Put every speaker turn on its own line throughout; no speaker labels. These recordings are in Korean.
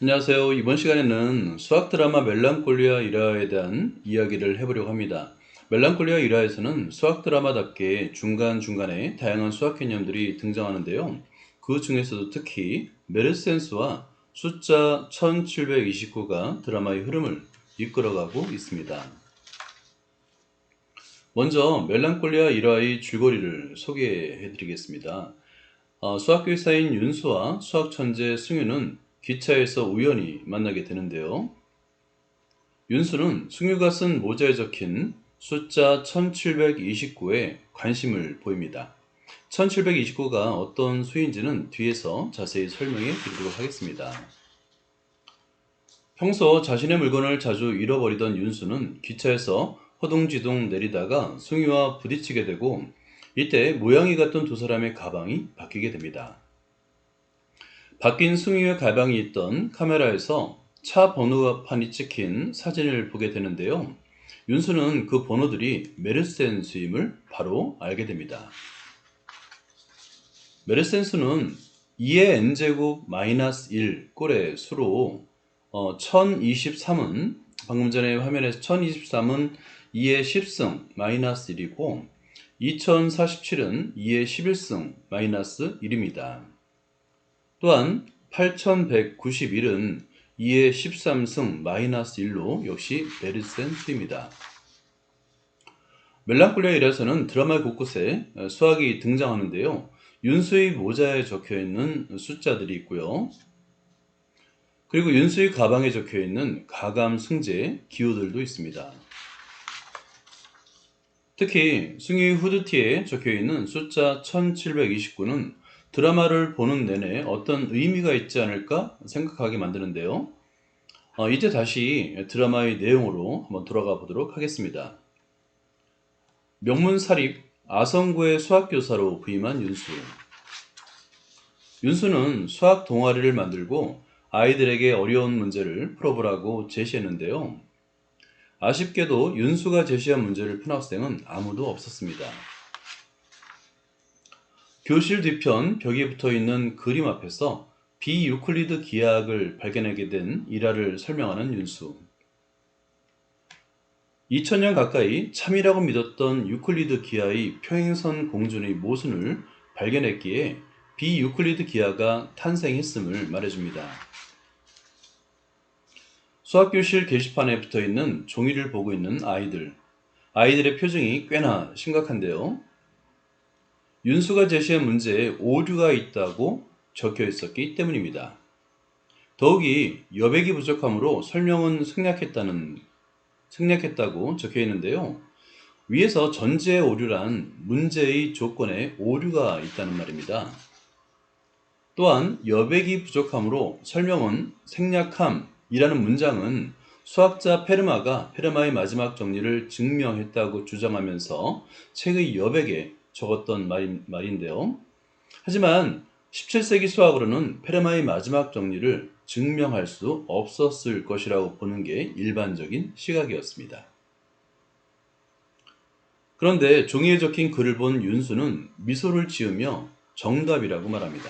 안녕하세요. 이번 시간에는 수학 드라마 멜랑콜리아 일화에 대한 이야기를 해보려고 합니다. 멜랑콜리아 일화에서는 수학 드라마답게 중간중간에 다양한 수학 개념들이 등장하는데요. 그 중에서도 특히 메르센스와 숫자 1729가 드라마의 흐름을 이끌어가고 있습니다. 먼저 멜랑콜리아 일화의 줄거리를 소개해 드리겠습니다. 어, 수학교사인 윤수와 수학 천재 승유는 기차에서 우연히 만나게 되는데요. 윤수는 승유가 쓴 모자에 적힌 숫자 1729에 관심을 보입니다. 1729가 어떤 수인지는 뒤에서 자세히 설명해 드리도록 하겠습니다. 평소 자신의 물건을 자주 잃어버리던 윤수는 기차에서 허둥지둥 내리다가 승유와 부딪히게 되고 이때 모양이 같던 두 사람의 가방이 바뀌게 됩니다. 바뀐 승유의 가방이 있던 카메라에서 차 번호판이 찍힌 사진을 보게 되는데요. 윤수는 그 번호들이 메르센스임을 바로 알게 됩니다. 메르센스는 2의 n제곱 마이너스 1 꼴의 수로 어, 1023은 방금 전에 화면에서 1023은 2의 10승 마이너스 1이고 2047은 2의 11승 마이너스 1입니다. 또한 8191은 2의 13승 마이너스 1로 역시 베르센 수입니다. 멜랑콜리아 일에서는 드라마 곳곳에 수학이 등장하는데요. 윤수의 모자에 적혀 있는 숫자들이 있고요. 그리고 윤수의 가방에 적혀 있는 가감 승제 기호들도 있습니다. 특히 승희 후드티에 적혀 있는 숫자 1729는 드라마를 보는 내내 어떤 의미가 있지 않을까 생각하게 만드는데요. 어, 이제 다시 드라마의 내용으로 한번 돌아가 보도록 하겠습니다. 명문 사립 아성구의 수학교사로 부임한 윤수. 윤수는 수학 동아리를 만들고 아이들에게 어려운 문제를 풀어보라고 제시했는데요. 아쉽게도 윤수가 제시한 문제를 푼 학생은 아무도 없었습니다. 교실 뒤편 벽에 붙어 있는 그림 앞에서 비유클리드 기하학을 발견하게 된 일화를 설명하는 윤수. 2000년 가까이 참이라고 믿었던 유클리드 기하의 평행선 공준의 모순을 발견했기에 비유클리드 기하가 탄생했음을 말해줍니다. 수학교실 게시판에 붙어 있는 종이를 보고 있는 아이들. 아이들의 표정이 꽤나 심각한데요. 윤수가 제시한 문제에 오류가 있다고 적혀 있었기 때문입니다. 더욱이 여백이 부족함으로 설명은 생략했다는 생략했다고 적혀 있는데요. 위에서 전제 오류란 문제의 조건에 오류가 있다는 말입니다. 또한 여백이 부족함으로 설명은 생략함이라는 문장은 수학자 페르마가 페르마의 마지막 정리를 증명했다고 주장하면서 책의 여백에 적었던 말, 말인데요. 하지만 17세기 수학으로는 페르마의 마지막 정리를 증명할 수 없었을 것이라고 보는 게 일반적인 시각이었습니다. 그런데 종이에 적힌 글을 본 윤수는 미소를 지으며 정답이라고 말합니다.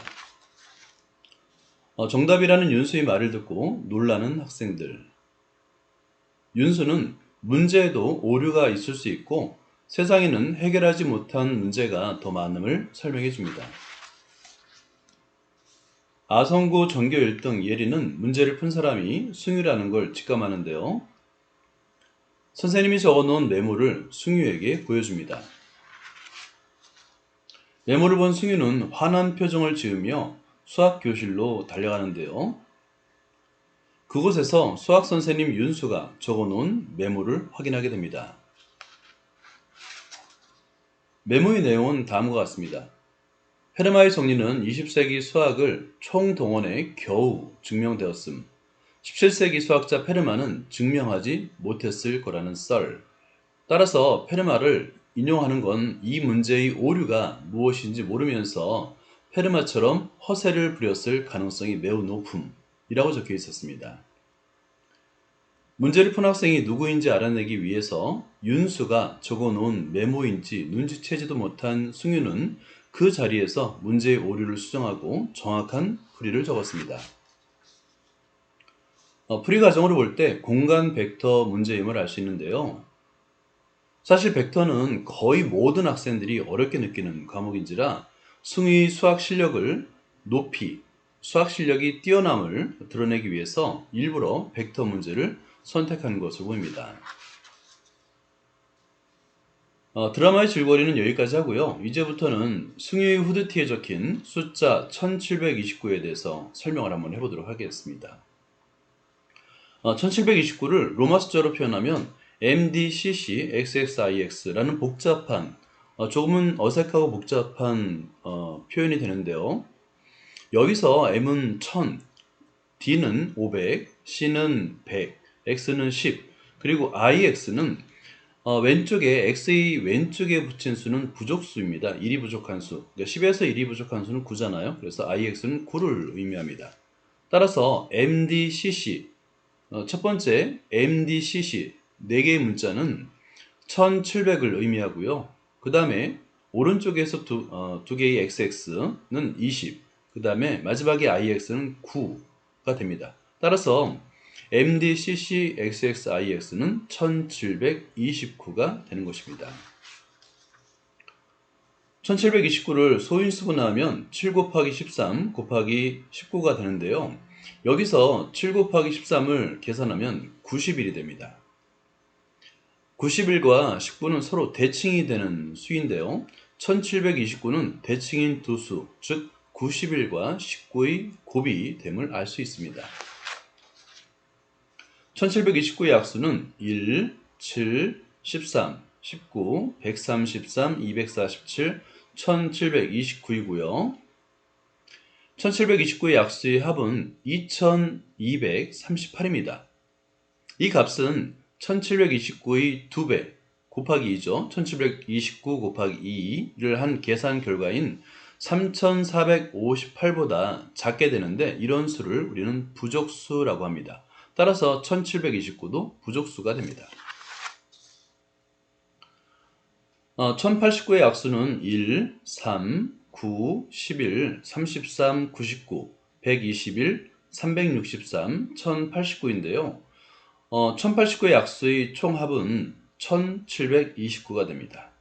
어, 정답이라는 윤수의 말을 듣고 놀라는 학생들. 윤수는 문제에도 오류가 있을 수 있고 세상에는 해결하지 못한 문제가 더 많음을 설명해 줍니다. 아성고 전교 1등 예리는 문제를 푼 사람이 승유라는 걸 직감하는데요. 선생님이 적어놓은 메모를 승유에게 보여줍니다. 메모를 본 승유는 환한 표정을 지으며 수학 교실로 달려가는데요. 그곳에서 수학 선생님 윤수가 적어놓은 메모를 확인하게 됩니다. 메모의 내용은 다음과 같습니다. 페르마의 정리는 20세기 수학을 총동원해 겨우 증명되었음. 17세기 수학자 페르마는 증명하지 못했을 거라는 썰. 따라서 페르마를 인용하는 건 이 문제의 오류가 무엇인지 모르면서 페르마처럼 허세를 부렸을 가능성이 매우 높음이라고 적혀 있었습니다. 문제를 푼 학생이 누구인지 알아내기 위해서 윤수가 적어놓은 메모인지 눈치채지도 못한 승유는 그 자리에서 문제의 오류를 수정하고 정확한 풀이를 적었습니다. 어, 풀이 과정으로 볼 때 공간 벡터 문제임을 알 수 있는데요. 사실 벡터는 거의 모든 학생들이 어렵게 느끼는 과목인지라 승희 수학 실력을 높이 수학 실력이 뛰어남을 드러내기 위해서 일부러 벡터 문제를 선택한 것으로 보입니다. 어, 드라마의 줄거리는 여기까지 하고요. 이제부터는 승유의 후드티에 적힌 숫자 1729에 대해서 설명을 한번 해보도록 하겠습니다. 어, 1729를 로마 숫자로 표현하면 MDCC XXIX라는 복잡한 어, 조금은 어색하고 복잡한 어, 표현이 되는데요. 여기서 M은 1000, D는 500, C는 100, X는 10, 그리고 IX는 어, 왼쪽에 X의 왼쪽에 붙인 수는 부족수입니다. 1이 부족한 수. 그러니까 10에서 1이 부족한 수는 9잖아요. 그래서 IX는 9를 의미합니다. 따라서 MDCC 어, 첫 번째 MDCC 4개의 문자는 1700을 의미하고요. 그 다음에 오른쪽에서 두, 어, 두 개의 XX는 20, 그 다음에 마지막에 IX는 9가 됩니다. 따라서 MDCC XXIX는 1729가 되는 것입니다. 1729를 소인수분하면 7 곱하기 13 곱하기 19가 되는데요. 여기서 7 곱하기 13을 계산하면 90일이 됩니다. 91과 19는 서로 대칭이 되는 수인데요. 1729는 대칭인 두 수, 즉 91과 19의 곱이 됨을 알 수 있습니다. 1729의 약수는 1, 7, 13, 19, 133, 247, 1729이고요. 1729의 약수의 합은 2238입니다. 이 값은 1729의 2배 곱하기 2죠. 1729 곱하기 2를 한 계산 결과인 3458보다 작게 되는데 이런 수를 우리는 부족수라고 합니다. 따라서 1729도 부족수가 됩니다. 어, 1089의 약수는 1, 3, 9, 11, 33, 99, 121, 363, 1089인데요. 어, 1089의 약수의 총합은 1729가 됩니다.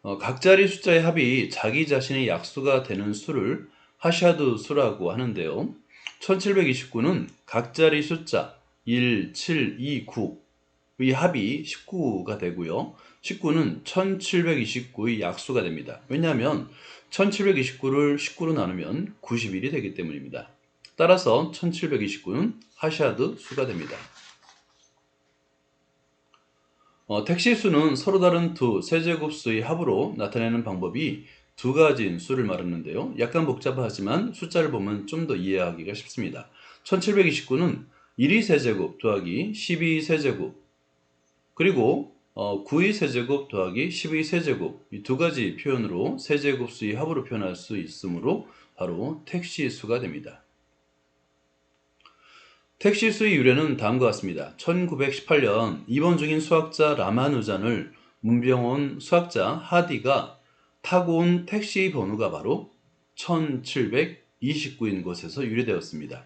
어, 각자리 숫자의 합이 자기 자신의 약수가 되는 수를 하샤드 수라고 하는데요. 1729는 각자리 숫자 1, 7, 2, 9의 합이 19가 되고요. 19는 1729의 약수가 됩니다. 왜냐하면 1729를 19로 나누면 91이 되기 때문입니다. 따라서 1729는 하샤드 수가 됩니다. 어, 택시 수는 서로 다른 두 세제곱수의 합으로 나타내는 방법이 두 가지인 수를 말하는데요. 약간 복잡하지만 숫자를 보면 좀 더 이해하기가 쉽습니다. 1729는 1의 세제곱 더하기 12의 세제곱 그리고 어, 9의 세제곱 더하기 10의 세제곱 이 두 가지 표현으로 세제곱수의 합으로 표현할 수 있으므로 바로 택시 수가 됩니다. 택시 수의 유래는 다음과 같습니다. 1918년 입원 중인 수학자 라마누잔을 문병원 수학자 하디가 타고 온 택시 번호가 바로 1729인 것에서 유래되었습니다.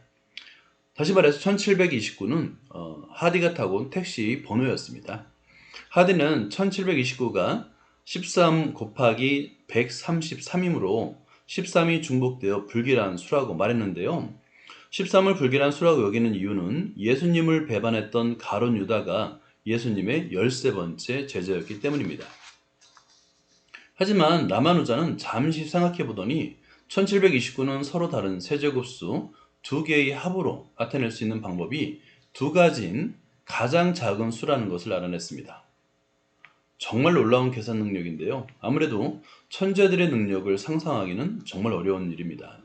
다시 말해서 1729는 어, 하디가 타고 온 택시 번호였습니다. 하디는 1729가 13 곱하기 133이므로 13이 중복되어 불길한 수라고 말했는데요. 13을 불길한 수라고 여기는 이유는 예수님을 배반했던 가론 유다가 예수님의 13번째 제자였기 때문입니다. 하지만 라마누자는 잠시 생각해 보더니 1729는 서로 다른 세제곱수 두 개의 합으로 나타낼 수 있는 방법이 두 가지인 가장 작은 수라는 것을 알아냈습니다. 정말 놀라운 계산 능력인데요. 아무래도 천재들의 능력을 상상하기는 정말 어려운 일입니다.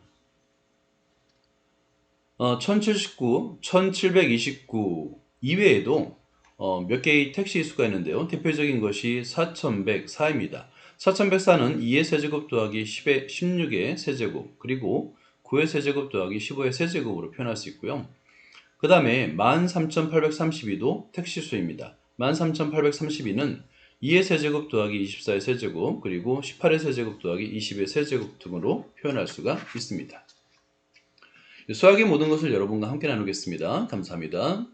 어, 1079, 1729 이외에도 어, 몇 개의 택시 수가 있는데요. 대표적인 것이 4104입니다. 4104는 2의 세제곱 더하기 10의 16의 세제곱 그리고 9의 세제곱 더하기 15의 세제곱으로 표현할 수 있고요. 그 다음에 13832도 택시수입니다. 13832는 2의 세제곱 더하기 24의 세제곱 그리고 18의 세제곱 더하기 20의 세제곱 등으로 표현할 수가 있습니다. 수학의 모든 것을 여러분과 함께 나누겠습니다. 감사합니다.